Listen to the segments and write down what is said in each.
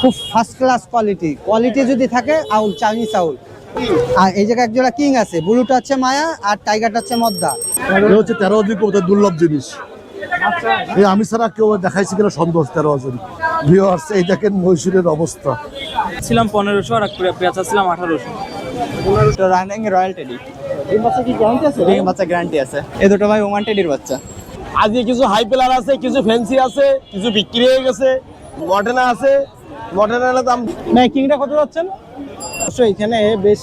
খুব first class quality quality যদি থাকে আউল চাইনিজ আউল। আর এই জায়গায় একজোড়া কিং আছে। ব্লুটা হচ্ছে মায়া আর টাইগারটা হচ্ছে মদ্দা। এটা হচ্ছে তেরো হাজার কবুতর দুর্লভ জিনিস। এই আমি ছাড়া কেউ দেখাইছি কিনা সন্দেহ তেরো হাজার ভিওয়ার্স এই দেখেন মহীশূরের অবস্থা। ছিলাম পনেরোশো আর পেঁচা ছিলাম আঠারোশো। তো রানিং রয়্যাল টেডি এই বাচ্চা কি গ্যারান্টি আছে এই বাচ্চা গ্যারান্টি আছে। এই দুটো ভাই ওমান টেডির বাচ্চা। আজকে কিছু হাই প্লার আছে কিছু ফ্যান্সি আছে কিছু বিক্রি হয়ে গেছে। মডার্না আছে মডার্নার দাম কিংটা কত যাচ্ছেন? অবশ্যই এখানে বেশ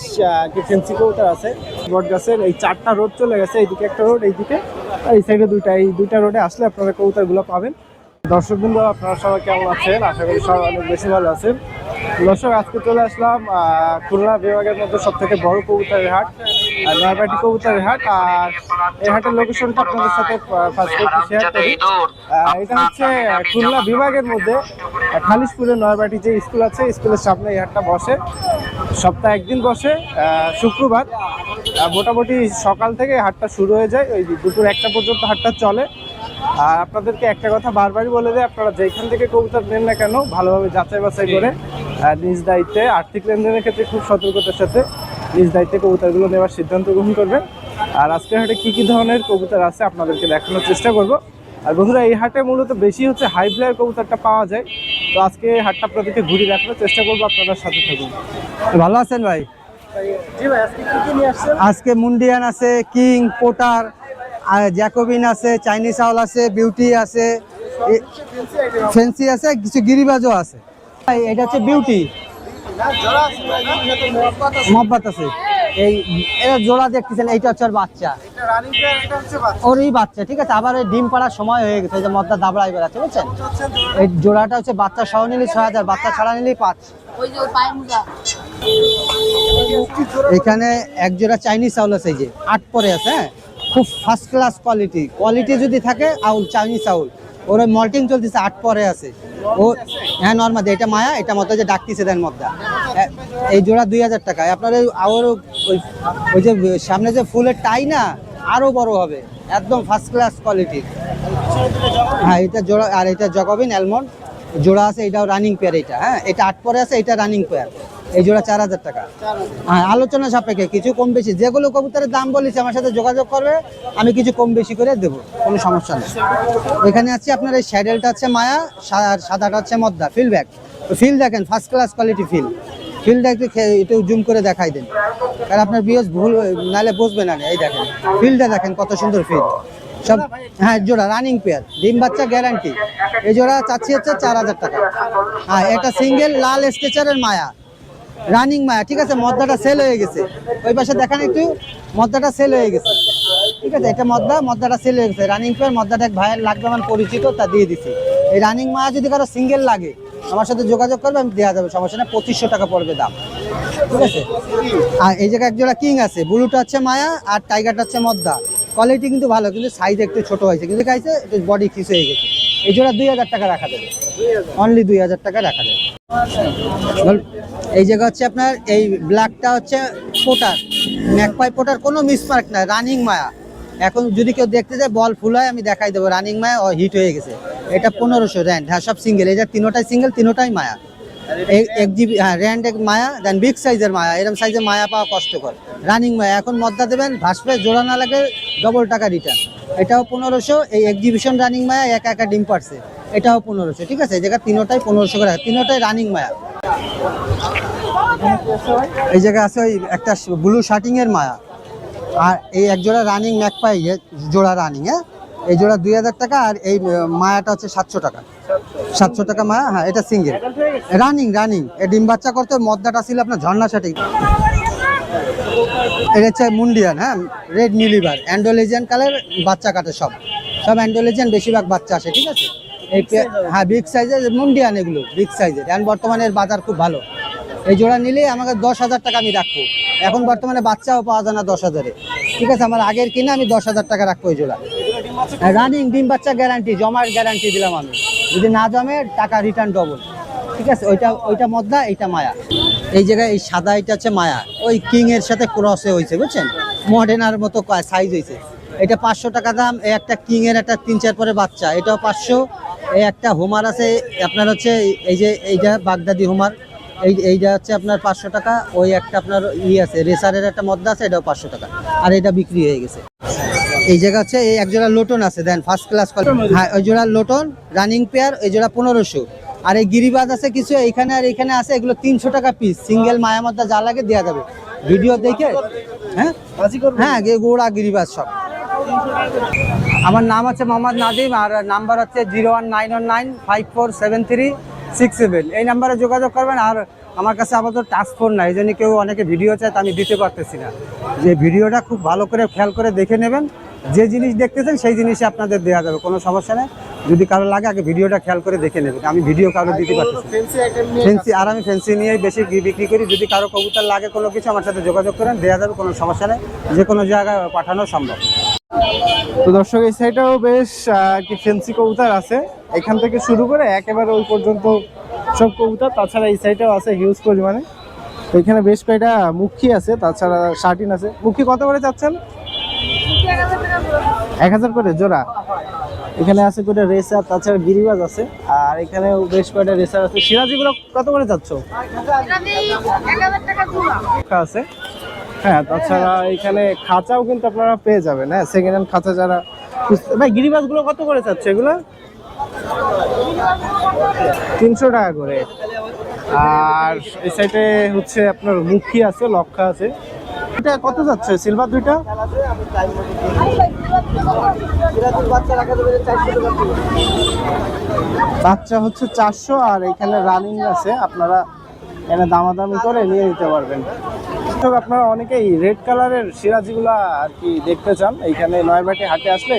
ফেন্সি কবুতর আছে। বট গাছের এই চারটা রোড চলে গেছে এইদিকে একটা রোড এইদিকে। আর এই সাইডে দুইটা এই দুইটা রোডে আসলে আপনারা কবুতরগুলো পাবেন। দর্শক বৃন্দ আপনারা সবাই কেমন আছেন? আশা করি সবাই অনেক বেশি ভালো আছেন। দর্শক, আজকে চলে আসলাম খুলনা বিভাগের মধ্যে সব থেকে বড় কবুতরের হাট নয়বাটি কবুতরের হাট। আর এই হাটের লোকেশনটা আপনাদের সাথে ফার্স্ট শেয়ার করি। এটা হচ্ছে খুলনা বিভাগের মধ্যে খালিশপুরের নয়বাটি যে স্কুল আছে, স্কুলের সামনে এই হাটটা বসে। সপ্তাহে একদিন বসে শুক্রবার। মোটামুটি সকাল থেকে হাটটা শুরু হয়ে যায়। ওই দুপুর একটা পর্যন্ত হাটটা চলে। আর আপনাদেরকে একটা কথা বারবারই বলে দেয় আপনারা যেখান থেকে কবুতর নেন না কেন ভালোভাবে যাচাই বাছাই করে নিজ দায়িত্বে আর্থিক লেনদেনের ক্ষেত্রে খুব সতর্কতার সাথে নিজ দায়িত্বে কবুতরগুলো নেওয়ার সিদ্ধান্ত গ্রহণ করবেন। আর আজকের হাটে কী কী ধরনের কবুতর আছে আপনাদেরকে দেখানোর চেষ্টা করব। আর বন্ধুরা এই হাটে মূলত বেশি হচ্ছে হাই ফ্লাইয়ের কবুতরটা পাওয়া যায়। তো আজকে এই হাটটা আপনাদেরকে ঘুরে দেখানোর চেষ্টা করব আপনাদের সাথে থাকুন। ভালো আছেন ভাই আজকে কী কী নিয়ে আসছেন? আজকে মুন্ডিয়ান আছে কিং পোটার জ্যাকোবিন আছে, চাইনিজ আউল আছে, বিউটি আছে ফেন্সি আছে, কিছু গিরিবাজও আছে। এটা হচ্ছে বিউটি। মহব্বত আছে। এই এটা জোড়া দেখতেছেন, এইটা হচ্ছে ওর বাচ্চা। ওরই বাচ্চা, ঠিক আছে? আবার ডিম পাড়ার সময় হয়ে গেছে মদ্দা দাবড়াই বেড়াচ্ছে, বুঝছেন? এই জোড়াটা হচ্ছে বাচ্চা সহ নিলে ছয় হাজার, বাচ্চা ছাড়া নিলেই পাঁচ। এখানে এক জোড়া চাইনিজ চাউল আছে, এই যে, আট পরে আছে হ্যাঁ? খুব ফার্স্ট ক্লাস কোয়ালিটি কোয়ালিটি যদি থাকে, আউল চাইনিজ চাউল ওর ওই মল্টিং চলতেছে, আট পরে আছে। ও হ্যাঁ নর্মাল এটা মায়া, এটা মতো যে ডাকতেছে দেন মদ্দা। এই জোড়া দুই হাজার টাকা। আপনার ওই আরও ওই যে, সামনে যে ফুলের টাই না আরও বড় হবে। একদম ফার্স্ট ক্লাস কোয়ালিটির হ্যাঁ এটা জোড়া, আর এটা জগবিন অ্যালমন্ড জোড়া আছে, এটাও রানিং পেয়ার এটা। হ্যাঁ এটা আট পরে আছে, এটা রানিং পেয়ার এই জোড়া চার হাজার টাকা। হ্যাঁ আলোচনা সাপেক্ষে কিছু কম বেশি, যেগুলো কবুতরের দাম বলেছে, আমার সাথে যোগাযোগ করবে, আমি কিছু কম বেশি করে দেবো, কোনো সমস্যা নেই। এখানে আছে আপনার এই স্যাডেলটা হচ্ছে মায়া আর সাদাটা হচ্ছে মদ্দা ফিল ব্যাগ ফিল দেখেন ফার্স্ট ক্লাস কোয়ালিটি ফিল ফিলটা একটু একটু জুম করে দেখাই দেন। কারণ আপনার বিয়স ভুল নাহলে বসবে না, এই দেখেন। ফিলটা দেখেন, কত সুন্দর ফিল সব হ্যাঁ জোড়া রানিং পেয়ার ডিম বাচ্চা গ্যারান্টি এই জোড়া চাচ্ছি হচ্ছে চার হাজার টাকা। হ্যাঁ এটা সিঙ্গেল লাল স্ট্রেচারের মায়া। রানিং মায়া, ঠিক আছে? মদ্দাটা সেল হয়ে গেছে। ওই পাশে দেখান একটু। মদ্দাটা সেল হয়ে গেছে। ঠিক আছে? এটা মদ্দা, মদ্দাটা সেল হয়ে গেছে। রানিং পেয়ার মদ্দাটা এক ভাইয়ের লাগবে, আমার পরিচিত, তা দিয়ে দিছি। এই রানিং মায়া যদি কারও সিঙ্গেল লাগে, আমার সাথে যোগাযোগ করবে, আমি দেওয়া যাবে। সমস্যা নেই, পঁচিশশো টাকা পড়বে দাম। ঠিক আছে? আর এই জায়গায় একজোড়া কিং আছে। ব্লুটা হচ্ছে মায়া, আর টাইগারটা হচ্ছে মদ্দা। কোয়ালিটি কিন্তু ভালো, কিন্তু সাইজ একটু ছোট হয়েছে। কিন্তু খাইছে একটু বডি খিস হয়ে গেছে। এই জোড়া দুই হাজার টাকা রাখা যাবে অনলি দুই হাজার টাকা রাখা বল- এই জায়গা হচ্ছে আপনার, এই ব্ল্যাকটা হচ্ছে পোটার। ম্যাকপাই পোটার, কোনো মিসমার্ক না রানিং মায়া। এখন যদি কেউ দেখতে যায়, বল ফুল হয়, আমি দেখাই দেবো। রানিং মায়া, ও হিট হয়ে গেছে। এটা পনেরোশো র্যান্ড। হ্যাঁ সব সিঙ্গেল এই যে তিনোটাই সিঙ্গেল তিনোটাই মায়া। এক জিবি হ্যাঁ র্যান্ড এক মায়া দেন বিগ সাইজের মায়া। এরকম সাইজের মায়া পাওয়া কষ্টকর। রানিং মায়া। এখন মদ্দা দেবেন ভাসপে জোড়া না লাগে ডবল টাকা রিটার্ন এটাও পনেরোশো, এই এক্সিবিশন রানিং মায়া একা একা ডিম পারছে। এটাও পনেরোশো, ঠিক আছে? এই জায়গা তিনোটাই পনেরোশো করে। তিনোটাই রানিং মায়া। এই জায়গায় আছে ওই একটা ব্লু শার্টিং এর মায়া। আর এই এক জোড়া রানিং ম্যাকপাই জোড়া রানিং হ্যাঁ? এই জোড়া দুই হাজার টাকা আর এই মায়াটা হচ্ছে সাতশো টাকা। সাতশো টাকা মায়া হ্যাঁ এটা সিঙ্গেল রানিং রানিং এ ডিম বাচ্চা করতে মদ্দাটা ছিল আপনার ঝর্ণা শার্টিং এটা হচ্ছে মুন্ডিয়ান হ্যাঁ? রেড মিলিভার অ্যান্ডোলেজিয়ান কালার বাচ্চা কাটে সব। সব অ্যান্ডোলেজিয়ান বেশিরভাগ বাচ্চা আসে, ঠিক আছে? হ্যাঁ বিগ সাইজের মুন্ডিয়ান এগুলো বিগ সাইজের এখন বর্তমানে এর বাজার খুব ভালো। এই জোড়া নিলে আমাকে দশ হাজার টাকা আমি রাখব। এখন বর্তমানে বাচ্চাও পাওয়া যায় না দশ হাজারে। ঠিক আছে আমার আগের কিনে আমি দশ হাজার টাকা রাখব এই জোড়া। রানিং ডিম বাচ্চা গ্যারান্টি জমার গ্যারান্টি দিলাম আমি। যদি না জমে টাকা রিটার্ন ডবল ঠিক আছে ওইটা ওইটা মদ্দা এইটা মায়া। এই জায়গায় এই সাদা এটা হচ্ছে মায়া। ওই কিং এর সাথে ক্রসে হয়েছে বুঝছেন? মডেনার মতো সাইজ হয়েছে। এটা পাঁচশো টাকা দাম একটা কিং এর একটা তিন চার পরে বাচ্চা। এটাও পাঁচশো এই একটা হোমার আছে আপনার হচ্ছে এই যে এইটা বাগদাদি হোমার এই এইটা হচ্ছে আপনার পাঁচশো টাকা ওই একটা আপনার ই আছে রেসারের একটা মদ্দা আছে এটাও পাঁচশো টাকা আর এটা বিক্রি হয়ে গেছে। এই জায়গা হচ্ছে এই এক জোড়া লোটন আছে দেন ফার্স্ট ক্লাস হ্যাঁ ওই জোড়া লোটন রানিং পেয়ার ওই জোড়া পনেরোশো। আর এই গিরিবাজ আছে কিছু এইখানে আর এখানে আছে এগুলো তিনশো টাকা পিস সিঙ্গেল মায়ামদ্দা যা লাগে দেওয়া যাবে। ভিডিও দেখে হ্যাঁ? হ্যাঁ গোড়া গিরিবাজ সব। আমার নাম আছে মোহাম্মদ নাদিম, আর নাম্বার হচ্ছে zero one nine one nine five four seven three six seven. এই নাম্বারে যোগাযোগ করবেন, আর আমার কাছে আপাতত টাচ ফোন নাই, এই জন্য কেউ অনেকে ভিডিও চায় তা আমি দিতে পারতেছি না। যে ভিডিওটা খুব ভালো করে খেয়াল করে দেখে নেবেন যে জিনিস দেখতেছেন সেই জিনিসই আপনাদের দেওয়া যাবে কোনো সমস্যা নেই। যদি কারও লাগে আগে ভিডিওটা খেয়াল করে দেখে নেবেন আমি ভিডিও কারও দিতে পারতেছি না। ফেন্সি আইটেম নিয়ে ফেন্সি আর আমি ফেন্সি নিয়েই বেশি বিক্রি করি। যদি কারও কবুতর লাগে কোনো কিছু আমার সাথে যোগাযোগ করেন দেওয়া যাবে কোনো সমস্যা নেই। যে কোনো জায়গায় পাঠানো সম্ভব। তো দর্শক এই সাইডটাও বেশ কি ফেন্সি কবুতর আছে। এখান থেকে শুরু করে একেবারে ওই পর্যন্ত সব কবুতর। তাছাড়া এই সাইডেও আছে হিউজ পরিমাণে। তো এখানে বেশ কয়টা মুখী আছে তাছাড়া শার্টিন আছে। মুখী কত করে চাচ্ছেন? এক হাজার করে জোড়া। এখানে আছে কয়টা রেসার, তাছাড়া গিরিবাজ আছে। আর এখানেও বেশ কয়টা রেসার আছে। সিরাজিগুলো কত করে খাঁচা আছে। হ্যাঁ তাছাড়া এখানে খাঁচাও কিন্তু আপনারা পেয়ে যাবেন হ্যাঁ সেকেন্ড হ্যান্ড খাঁচা যারা ভাই গিরিবাজগুলো কত করে চাচ্ছে এগুলো? তিনশো টাকা করে। আর এই সাইডে হচ্ছে আপনার মুখী আছে, লক্ষা আছে। এটা কত যাচ্ছে? সিলভার দুইটা? বাচ্চা হচ্ছে চারশো আর এখানে রানিং আছে। আপনারা এখানে দামাদামি করে নিয়ে নিতে পারবেন। আপনারা অনেকেই রেড কালারের সিরাজিগুলা আর কি দেখতে চান। এইখানে নয়বাটি হাটে আসলে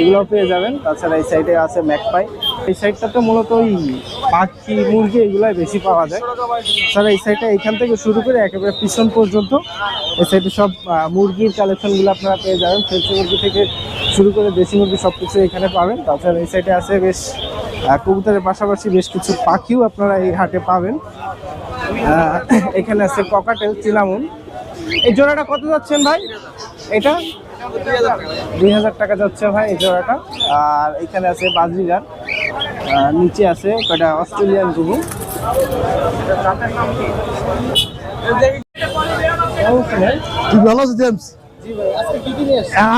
এগুলোও পেয়ে যাবেন। তাছাড়া এই সাইডে আছে ম্যাকপাই এই সাইডটাতে মূলত ওই পাখি, মুরগি এগুলাই বেশি পাওয়া যায়। তাছাড়া এই সাইডটা এখান থেকে শুরু করে একেবারে পিছন পর্যন্ত এই সাইডে সব মুরগির কালেকশনগুলো আপনারা পেয়ে যাবেন। ফেন্সি মুরগি থেকে শুরু করে দেশি মুরগি সব কিছু এখানে পাবেন। তাছাড়া এই সাইডে আছে বেশ কবুতরের পাশাপাশি বেশ কিছু পাখিও আপনারা এই হাটে পাবেন। এখানে আছে ককাটেল চিলামুন এই জোড়াটা কত যাচ্ছেন ভাই? এটা? দুই হাজার টাকা। যাচ্ছে ভাই এই জোড়াটা। আর এখানে আছে বাজরিগার নিচে আছে কয়টা? অস্ট্রেলিয়ান ভালো জেমস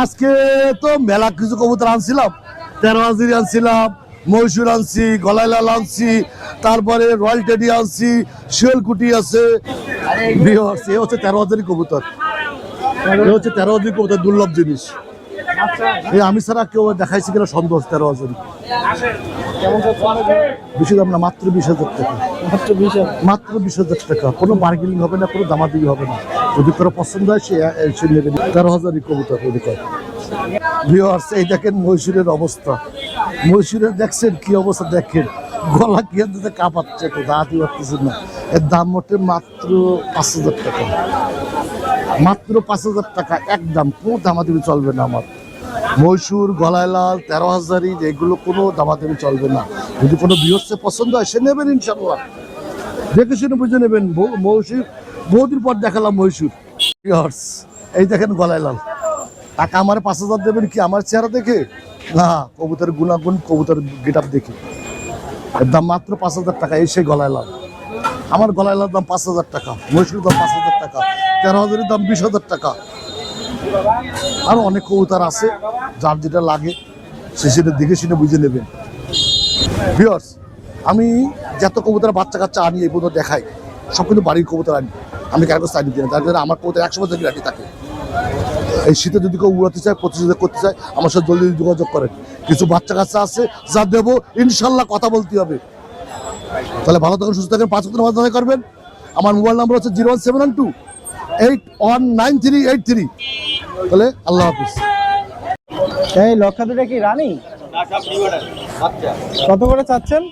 আজকে তো মেলা কিছু কবুতর আনছিলাম। তেরো হাজির আনছিলাম মহীশূর আনছি গলাইলাল আনছি তারপরে রয়্যাল টেডি আনছি শিয়ালকুটি আছে। এ হচ্ছে তেরো হাজারি কবুতর। এ হচ্ছে তেরো হাজারি কবুতর দুর্লভ জিনিস। এই আমি ছাড়া কেউ দেখাইছি কিনা সন্দেহ তেরো হাজারি? বেশি দাম না মাত্র বিশ হাজার টাকা। মাত্র বিশ হাজার। মাত্র বিশ হাজার টাকা। কোনো বার্গেনিং হবে না কোনো দামা দামাদামি হবে না। যদি কারও পছন্দ হয় সে সে নেবে। তেরো হাজারই কবুতর ওদিকে ভিওয়ার্স এই দেখেন মহীশূরের অবস্থা। মহীশূরের দেখছেন কি অবস্থা দেখেন। গলা কি দিতে কাঁপাচ্ছে তো দাঁড়াতে পারতেছেন না। এর দাম মোটে মাত্র পাঁচ হাজার টাকা। মাত্র পাঁচ হাজার টাকা একদম। কোনো দামাদামি চলবে না আমার। মহীশূর গলায়লাল তেরো হাজারি এগুলো কোনো দামাদামি চলবে না। যদি কোনো বিহসে পছন্দ হয়, সে নেবেন ইনশাল্লাহ দেখে শুনে বুঝে নেবেন। মহীশূর বহুদিন পর দেখালাম মহীশূর এই দেখেন গলায়লাল টাকা আমার পাঁচ হাজার দেবেন কি আমার চেহারা দেখে? না কবুতর গুণাগুণ কবুতর গেট আপ দেখে। এর দাম মাত্র পাঁচ হাজার টাকা, এসে সেই গলায়লাল আমার গলায়লার দাম পাঁচ হাজার টাকা মহীশূর দাম পাঁচ হাজার টাকা, তেরো হাজারের দাম বিশ হাজার টাকা। আরও অনেক কবুতর আছে, যার যেটা লাগে, সে সেটা দেখে শুনে বুঝে নেবেন ভিওর্স আমি যত কবুতর বাচ্চা কাচ্চা আনি, এই পর্যন্ত দেখাই, সব কিন্তু বাড়ির কবুতর আনি। আমি কারও সাইড দিই না তার জন্য আমার কবুতর একশো বছর গ্যারান্টি থাকে। এই শীতে যদি কেউ উড়াতে চায়, প্রতিযোগিতা করতে চায়, আমার সাথে জলদি যোগাযোগ করেন। কিছু বাচ্চা কাচ্চা আছে, যা দেবো, ইনশাল্লাহ কথা বলতে হবে। তাহলে ভালো থাকুন, সুস্থ থাকেন, পাঁচ হাজার মাধ্যমে করবেন। আমার মোবাইল নাম্বার হচ্ছে zero one seven one two eight one nine three eight three. তাহলে আল্লাহ হাফিজ। এই লক্ষা দুটা কি রানি? কত করে চাচ্ছেন?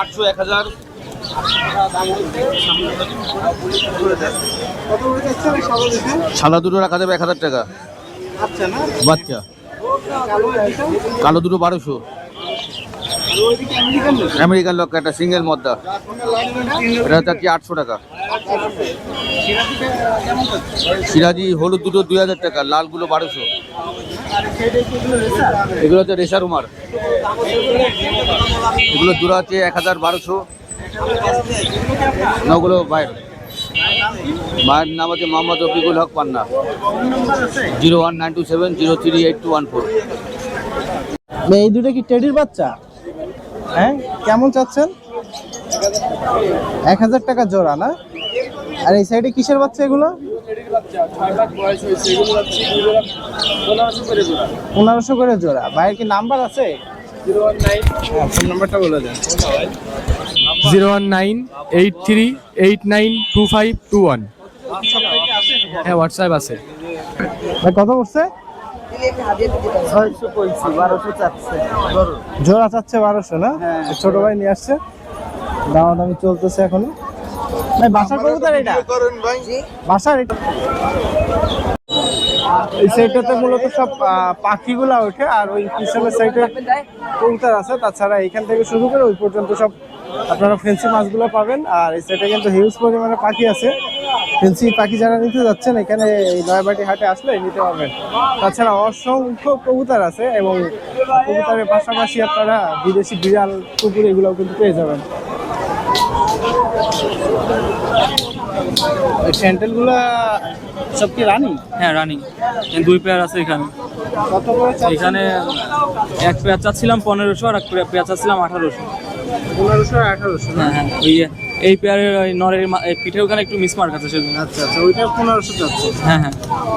আটশো এক হাজার সাদা দুটো রাখা যাবে এক হাজার টাকা। আচ্ছা বাচ্চা। কালো দুটো বারোশো। আমেরিকান লক, একটা সিঙ্গেল মদ্দা। এটা চাচ্ছি আটশো টাকা। সিরাজি হলুদ দুটো দুই হাজার টাকা, লালগুলো বারোশো। কি এগুলো হচ্ছে রেশার উমার। এগুলো জোড়া হচ্ছে এক হাজার বারোশো। নগুলো বাইর মায়ের নাম আছে Mohammad Rafiqul Haque Panna. Zero one nine two seven, zero three eight two one four. এই দুটো কি টেডির বাচ্চা? হ্যাঁ কেমন চাচ্ছেন? এক হাজার টাকা জোড়া না? আর এই সাইডে কিসের বাচ্চা এগুলো? পনেরোশো করে জোড়া। ভাইয়ের কি নাম্বার আছে? হ্যাঁ ফোন নাম্বারটা বলে দেন। Zero one nine eight three eight nine two five two one. হ্যাঁ হোয়াটসঅ্যাপ আছে। ভাই কত পড়ছে জোড়া। চাচ্ছে বারোশো না? ছোট ভাই নিয়ে আসছে। দামাদামি চলতেছে এখনও। ভাই বাসার কবুতর এটা? বাসার এটা? এই সাইডটাতে মূলত সব পাখিগুলা ওঠে আর ওই পিছনের সাইডে কবুতর আছে। তাছাড়া এখান থেকে শুরু করে ওই পর্যন্ত সব আপনারা ফেন্সি মাছগুলো পাবেন আর এই সাইডে কিন্তু হিউজ পরিমাণে পাখি আছে। ফেন্সি পাখি যারা নিতে যাচ্ছেন এখানে এই নয়াবাটি হাটে আসলে নিতে পারবেন। তাছাড়া অসংখ্য কবুতর আছে এবং কবুতরের পাশাপাশি আপনারা বিদেশি বিড়াল কুকুর এগুলোও কিন্তু পেয়ে যাবেন। স্যান্ডেলগুলা সব কি রানি? হ্যাঁ রানিং। দুই পেয়ার আছে এখানে। এখানে এক পেয়ার চাচ্ছিলাম পনেরোশো আর এক পেয়ার চাচ্ছিলাম আঠারোশো। পনেরোশো আঠারোশো হ্যাঁ হ্যাঁ ওই এই পেয়ারের ওই নরের পিঠে ওখানে একটু মিসমার্ক আছে সেজন্য। আচ্ছা আচ্ছা ওইটা পনেরোশো যাচ্ছে। হ্যাঁ হ্যাঁ।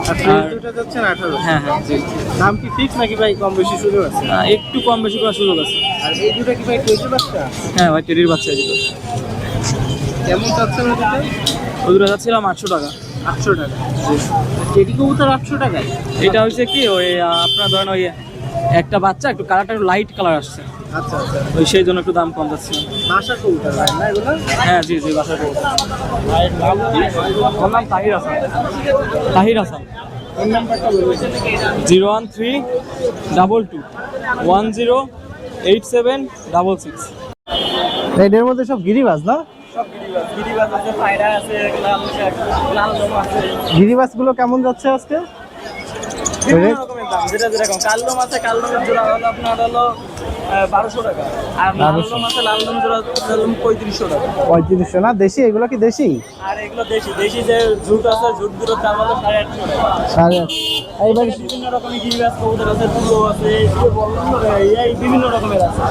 আর দুটো যাচ্ছেন আঠারোশো। হ্যাঁ হ্যাঁ। জি দাম কি ফিক্স নাকি ভাই কম বেশি সুযোগ আছে? একটু কম বেশি করার সুযোগ আছে। আর এই দুটো কি ভাই টুয়েন্টি বাচ্চা? হ্যাঁ ভাই টেরির বাচ্চা এগুলো কেমন চাচ্ছেন ওই দুটো? ওই দুটো চাচ্ছিলাম আটশো টাকা। আটশো টাকা। টেডি কবুতর আটশো টাকায়? এটা হচ্ছে কি ওই আপনার ধরেন ওই একটা বাচ্চা একটু কালারটা একটু লাইট কালার আসছে। আচ্ছা আচ্ছা। ওই সেই জন্য একটু দাম কম যাচ্ছে। বাসা কবুতর না এগুলো? হ্যাঁ জি জি বাসার খবর আমার নাম Tahir Hasan. Tahir Hasan. Zero one three double two. One zero eight seven double six. এদের মধ্যে সব গিরিবাজ না? গিরিবাজ। গুলো কেমন যাচ্ছে আজকে? যেটা যেরকম কালদম আছে কালদমের জোড়া হলো আপনার হলো বারোশো টাকা। আর লালদম আছে লালদম জোড়া ধরুন পঁয়ত্রিশশো টাকা। পঁয়ত্রিশশো না? দেশি? এগুলো কি দেশি? আর এগুলো দেশি দেশি যে ঝুট আছে ঝুট দাম হলো সাড়ে আটশো টাকা। সাড়ে এইবার বিভিন্ন রকমের গিরিবাস কবুতর আছে তুলো আছে এই বিভিন্ন রকমের আছে।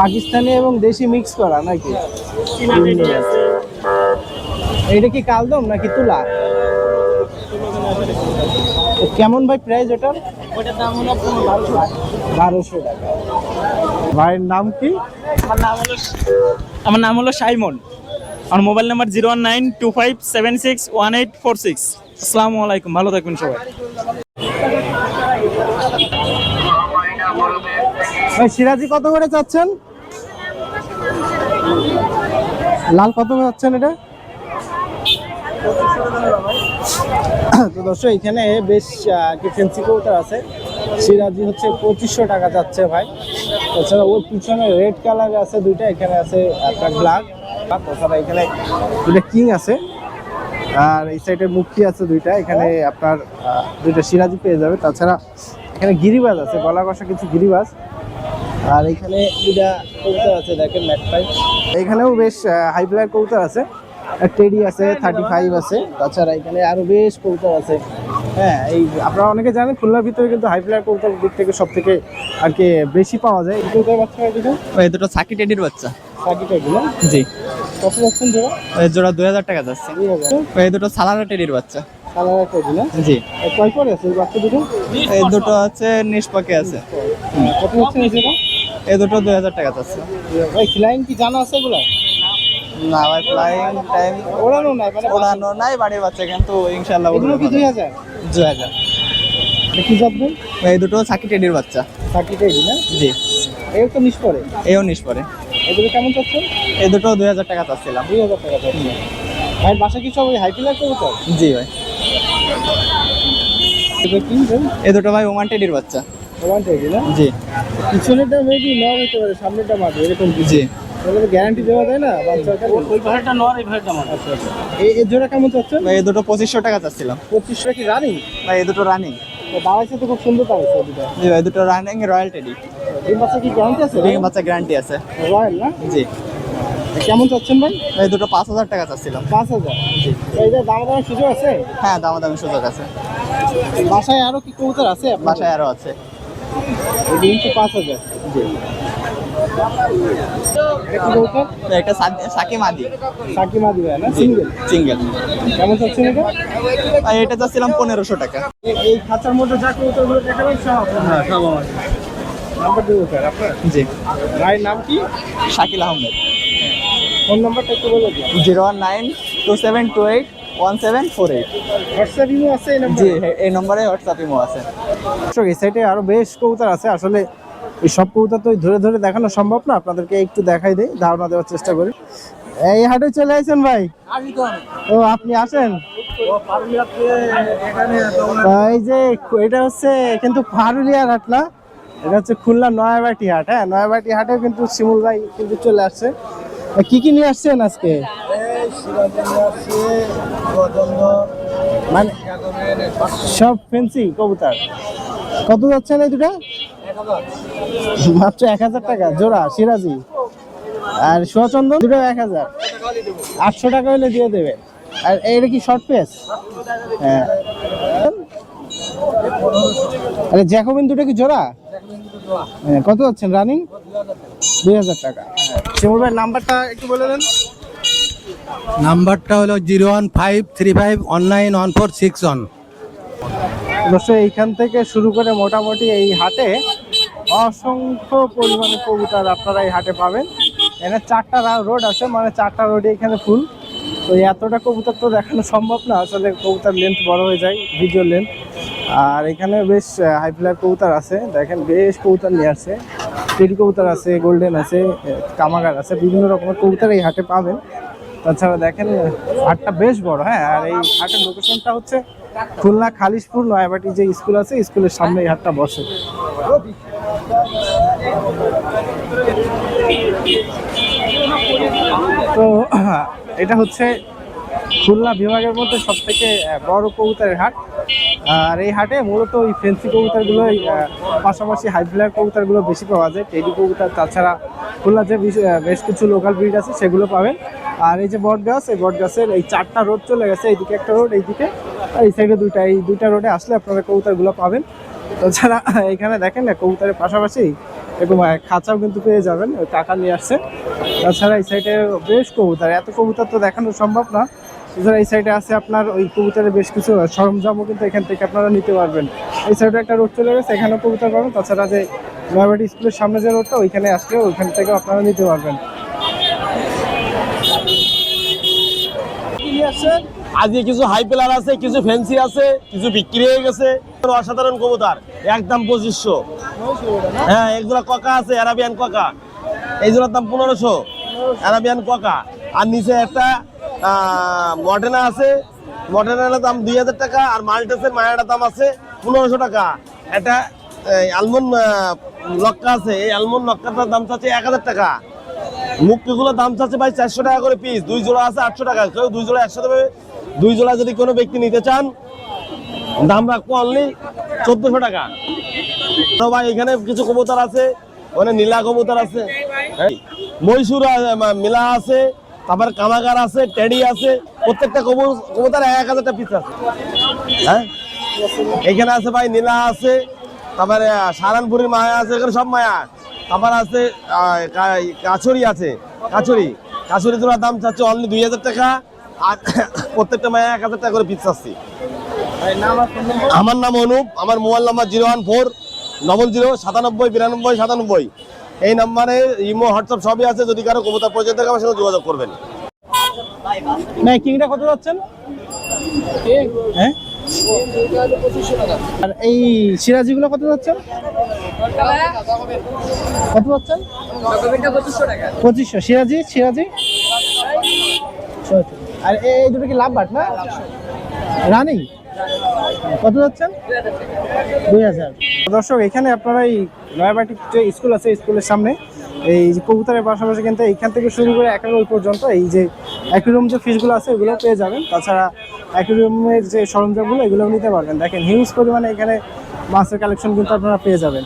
পাকিস্তানি এবং দেশি মিক্স করা নাকি? চীনা আছে। এইটা কি কালদম নাকি তুলা? কেমন ভাই প্রাইস ওটার? ওইটার দাম হলো বারোশো টাকা। ভাইয়ের নাম কি? আমার নাম হলো আমার নাম হলো সাইমন। আমার mobile number zero one nine two five seven six one eight four six. আসসালামু আলাইকুম ভালো থাকবেন সবাই। ভাই সিরাজি কত করে চাচ্ছেন? লাল কত করে চাচ্ছেন এটা? তো দর্শক, এখানে বেশ ফেন্সি কবুতর আছে। সিরাজি হচ্ছে পঁচিশশো টাকা যাচ্ছে ভাই। তাছাড়া ওর পিছনে রেড কালার আছে দুইটা, এখানে আছে একটা ব্ল্যাক তাছাড়া এখানে দুইটা কিং আছে। আর এই সাইডে মুখী আছে দুইটা, এখানে আপনার দুইটা সিরাজি পেয়ে যাবে। তাছাড়া এখানে গিরিবাজ আছে, গলা কষা কিছু গিরিবাজ। আর এখানে দুইটা কবুতর আছে, দেখেন ম্যাট পাইপ এখানেও বেশ হাই ফ্লাইয়ের কবুতর আছে। টেডি আছে থার্টি ফাইভ আছে। তাছাড়া এখানে আরও বেশ কবুতর আছে। হ্যাঁ এই আপনারা অনেকে জানেন খুলনার ভিতরে কিন্তু হাই ফ্লাইয়ের কবুতর দিক থেকে সব থেকে আর কি বেশি পাওয়া যায়। এই কবুতর বাচ্চা ওই দুটো সাকি টেডির বাচ্চা। সাকি টেডি না? জি। কত যাচ্ছেন জোড়া? ওই জোড়া দুই হাজার টাকা যাচ্ছে। ওই দুটো সালারা টেডির বাচ্চা। কালার টেডি না? জি। কয় পরে আছে এই বাচ্চা দুটো? এই দুটো হচ্ছে নিষ্পাকে আছে। কত যাচ্ছেন এই দুটো দুই হাজার টাকা যাচ্ছে। ভাই ফ্লাইং কি জানা আছে এগুলা? না ভাই ফ্লাইং টাইম ওড়ানো না মানে ওড়ানো নাই বাড়ির বাচ্চা কিন্তু ইনশাল্লাহ এগুলো কি দুই হাজার? দুই হাজার। কি এই দুটো সাকি টেডির বাচ্চা। সাকি টেডি না? জি। এও তো করে এও নিস পরে। এগুলো কেমন চাচ্ছেন এই দুটো দুই হাজার টাকা চাচ্ছিলাম। দুই হাজার টাকা ভাই বাসা কি সব ওই হাই জি ভাই। এই দুটো ভাই ওমান টেডির বাচ্চা। ওয়ান টেডি না? জি। পিছনেরটা মেবি নর হতে পারে সামনেরটা মাটি এরকম জি। গ্যারান্টি দেওয়া যায় না? বাচ্চার ওই ভাড়াটা নর এই ভাড়াটা আমার আচ্ছা আচ্ছা এই এই জোড়া কেমন চাচ্ছেন? ভাই এই দুটো পঁচিশশো টাকা চাচ্ছিলাম। পঁচিশশো কি রানিং ভাই এই দুটো রানিং দাঁড়াইছে তো খুব সুন্দর দাঁড়াইছে দুটো জি ভাই দুটো রানিং রয়্যাল টেডি ডিম বাচ্চা কি গ্যারান্টি আছে ডিম বাচ্চা গ্যারান্টি আছে। রয়্যাল না? জি। কেমন চাচ্ছেন ভাই? এই দুটো পাঁচ হাজার টাকা চাচ্ছিলাম। পাঁচ হাজার? এইটা দাম দামের সুযোগ আছে? হ্যাঁ দামা দামি সুযোগ আছে। বাসায় আরও কি কবুতর আছে বাসায় আরও আছে। পাঁচ হাজার। এটা কি কবুতর তো এটা সাদ- সাকিম আদি। সাকিমা না? সিঙ্গেল? সিঙ্গেল। কেমন চাচ্ছেন এটা? আর এটা চাচ্ছিলাম পনেরোশো টাকা। এই খাঁচার মধ্যে যা কবুতরগুলো দেখাবেন সব হ্যাঁ সব নাম্বার দেবো স্যার আপনার? জি। ভাইয়ের নাম কি? শাকিল আহমেদ। ফোন নাম্বারটা একটু বলে দিন। Zero one nine two seven two eight one seven four eight WhatsApp imo আছে এই নাম্বার? জি এই নম্বরে হোয়াটসঅ্যাপ ইমো আছে। এই সাইডে আরও বেশ কবুতর আছে। আসলে এই সব কবুতর তো ধরে ধরে দেখানো সম্ভব না। আপনাদেরকে একটু দেখাই দেই ধারণা দেওয়ার চেষ্টা করি। এই হাটে চলে আসেন ভাই? ও আপনি আসেন? এই যে এটা হচ্ছে কিন্তু হাট না? এটা হচ্ছে খুলনা নয়াবাটি হাট হ্যাঁ? নয়াবাটি হাটেও কিন্তু শিমুল ভাই কিন্তু চলে আসছে। কি কি নিয়ে আসছেন আজকে? মানে সব ফেন্সি কবুতর। কত যাচ্ছেন এই দুটা? মাত্র এক হাজার টাকা জোড়া সিরাজি। আর সুচন্দন দুটো এক হাজার। আটশো টাকা হলে দিয়ে দেবে। আর এটা কি শর্ট পেস হ্যাঁ। আরে জ্যাকোবিন দুটো কি জোড়া? হ্যাঁ, কত যাচ্ছেন? রানিং? দুই হাজার টাকা। শিমুল ভাইয়ের নাম্বারটা একটু বলে দেন। নাম্বারটা হলো zero one five three five one nine one four six one. অবশ্য এইখান থেকে শুরু করে মোটামুটি এই হাটে অসংখ্য পরিমাণে কবুতর আপনারা এই হাটে পাবেন। এখানে চারটা রোড আছে মানে চারটা রোডে এখানে ফুল। তো এতটা কবুতর তো দেখানো সম্ভব না, আসলে কবুতর লেন্থ বড় হয়ে যায় ভিডিও লেন্থ আর এখানে বেশ হাই ফ্লার কবুতর আছে, দেখেন বেশ কবুতর নিয়ে আসছে। টেডি কবুতর আছে গোল্ডেন আছে কামাগার আছে, বিভিন্ন রকমের কবুতর এই হাটে পাবেন। তাছাড়া দেখেন, হাটটা বেশ বড় হ্যাঁ? আর এই হাটের লোকেশনটা হচ্ছে খুলনা খালিশপুর, নয়াবাটি যে স্কুল আছে, স্কুলের সামনে এই হাটটা বসে। তো, এটা হচ্ছে খুলনা বিভাগের মধ্যে সব থেকে বড় কবুতরের হাট। আর এই হাটে মূলত ওই ফেন্সি কবুতরগুলোই পাশাপাশি হাই ফ্লায়ার কবুতরগুলো বেশি পাওয়া যায়। টেডি কবুতর, তাছাড়া খুলনা যে বেশ কিছু লোকাল ব্রিড আছে, সেগুলো পাবেন। আর এই যে বট গাছ, এই বট গাছের এই চারটা রোড চলে গেছে, এইদিকে একটা রোড, এইদিকে এই সাইডে দুইটা, এই দুইটা রোডে আসলে আপনারা কবুতরগুলো পাবেন। তাছাড়া এখানে দেখেন না, কবুতরের পাশাপাশি এরকম খাঁচাও কিন্তু পেয়ে যাবেন, ওই কাকা নিয়ে আসছে। তাছাড়া এই সাইডে বেশ কবুতর, এত কবুতর তো দেখানো সম্ভব না। তাছাড়া এই সাইডে আছে আপনার ওই কবুতরের বেশ কিছু সরঞ্জামও কিন্তু এখান থেকে আপনারা নিতে পারবেন। এই সাইডে একটা রোড চলে গেছে, এখানেও কবুতর পাবেন। তাছাড়া যে নয়াবাড়ি স্কুলের সামনে যে রোডটা ওইখানে আসলে ওইখান থেকে আপনারা নিতে পারবেন। আজকে কিছু হাই প্লার আছে, কিছু ফ্যান্সি আছে, কিছু বিক্রি হয়ে গেছে। অসাধারণ কবুতর, একদম পঁচিশশো। হ্যাঁ এগুলো ককা আছে অ্যারাবিয়ান ককা। এইগুলোর দাম পনেরোশো। অ্যারাবিয়ান ককা। আর নিচে একটা মডেনা আছে। মডেনার দাম দুই হাজার টাকা, আর মাল্টেসের মায়াটার দাম আছে পনেরোশো টাকা। একটা আলমন্ড লক্কা আছে। এই আলমন্ড লক্কাটার দাম চাচ্ছে এক হাজার টাকা। মুক্তিগুলোর দাম চাচ্ছে ভাই চারশো টাকা করে পিস দুই জোড়া আছে আটশো টাকা। কেউ দুই জোড়া দেবে। দুই জোড়া যদি কোনো ব্যক্তি নিতে চান, দাম রাখব অনলি চোদ্দশো টাকা। তো ভাই, এখানে কিছু কবুতর আছে, ওখানে নীলা কবুতর আছে। মহীশূর মিলা আছে, তারপর কামাগার আছে, টেডি আছে, প্রত্যেকটা কবু- কবুতর এক হাজারটা পিস আছে। হ্যাঁ? এখানে আছে ভাই, নীলা আছে, তারপরে সারানপুরের মায়া আছে, এখানে সব মায়া। তারপর আছে আহ, কা- কাছড়ি আছে কাছড়ি। কাছড়ি তোমার দাম চাচ্ছে অনলি দুই হাজার টাকা আর প্রত্যেকটা মায়া এক হাজার টাকা করে পিস চাচ্ছি আমার নাম অনুপ আমার mobile number zero one four double zero সাতানব্বই বিরানব্বই সাতানব্বই। এই নাম্বারে ইমো হোয়াটসঅ্যাপ সবই আছে যদি কারও কবুতর প্রয়োজন থাকে আমার সঙ্গে যোগাযোগ করবেন। না কিংটা কত যাচ্ছেন? হ্যাঁ? আর এই সিরাজিগুলো কত যাচ্ছেন কত যাচ্ছেন পঁচিশশো। সিরাজি? সিরাজি? আর এই দুটো কি লাভ বাট না? রানিং? কত যাচ্ছেন দুই হাজার। দর্শক, এখানে আপনারা এই নয়াবাটি যে স্কুল আছে স্কুলের সামনে, এই যে কবুতরের পাশাপাশি কিন্তু এইখান থেকে শুরু করে একাডেমি পর্যন্ত এই যে অ্যাকুরিয়াম যে ফিশগুলো আছে ওগুলো পেয়ে যাবেন। তাছাড়া অ্যাকুরিয়ামের যে সরঞ্জামগুলো এগুলো নিতে পারবেন। দেখেন হিউজ পরিমাণে এখানে মাছের কালেকশন কিন্তু আপনারা পেয়ে যাবেন।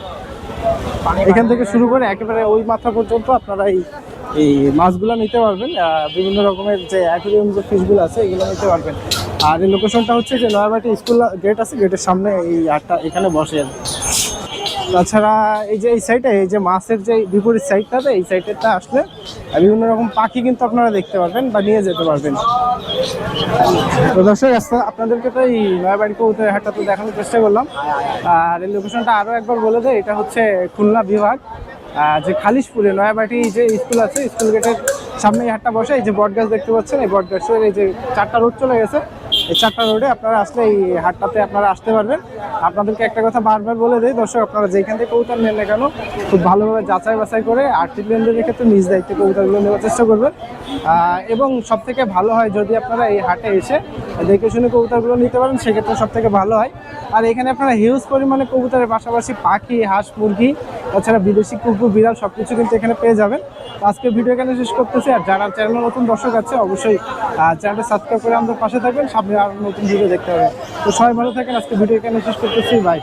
এখান থেকে শুরু করে একেবারে ওই মাথা পর্যন্ত আপনারা এই এই মাছগুলো নিতে পারবেন। বিভিন্ন রকমের যে অ্যাকুরিয়াম যে ফিশগুলো আছে, এগুলো নিতে পারবেন। আর এই লোকেশনটা হচ্ছে যে নয়াবাটি স্কুল গেট আছে গেটের সামনে এই আটটা এখানে বসে। তাছাড়া এই যে এই সাইডে এই যে মাছের যে বিপরীত সাইডটাতে এই সাইডেরটা আসলে বিভিন্ন রকম পাখি কিন্তু আপনারা দেখতে পারবেন বা নিয়ে যেতে পারবেন। তো দর্শক আপনাদেরকে তো এই নয়াবাড়ি কবুতরের হাটটা তো দেখানোর চেষ্টা করলাম। আর এই লোকেশনটা আরও একবার বলে দেয় এটা হচ্ছে খুলনা বিভাগ। যে খালিশপুরে নয়াবাটি যে স্কুল আছে স্কুল গেটের সামনে হাটটা বসে। এই যে বটগাছ দেখতে পাচ্ছেন, এই বটগাছের এই যে চারটা রোড চলে গেছে। এই চারটা রোডে আপনারা আসলে এই হাটটাতে আপনারা আসতে পারবেন। আপনাদেরকে একটা কথা বারবার বলে দেয় দর্শক, আপনারা যেখান থেকে কবুতর নেন না কেন, খুব ভালোভাবে যাচাই বাছাই করে আর্থিক লেনদেনের ক্ষেত্রে নিজ দায়িত্বে কবুতরগুলো নেওয়ার চেষ্টা করবেন। এবং সব থেকে ভালো হয় যদি আপনারা এই হাটে এসে দেখে শুনে কবুতরগুলো নিতে পারেন, সেক্ষেত্রে সব থেকে ভালো হয়। আর এখানে আপনারা হিউজ পরিমাণে কবুতরের পাশাপাশি পাখি, হাঁস, মুরগি, তাছাড়া বিদেশি কুকুর, বিড়াল সব কিছু কিন্তু এখানে পেয়ে যাবেন। তো আজকে ভিডিও এখানে শেষ করতেছি, আর যারা চ্যানেলে নতুন দর্শক আছে, অবশ্যই চ্যানেলটা সাবস্ক্রাইব করে আমাদের পাশে থাকবেন। সামনে আরও নতুন ভিডিও দেখতে হবে। তো সবাই ভালো থাকেন, আজকে ভিডিও এখানে শেষ করতেছি বাই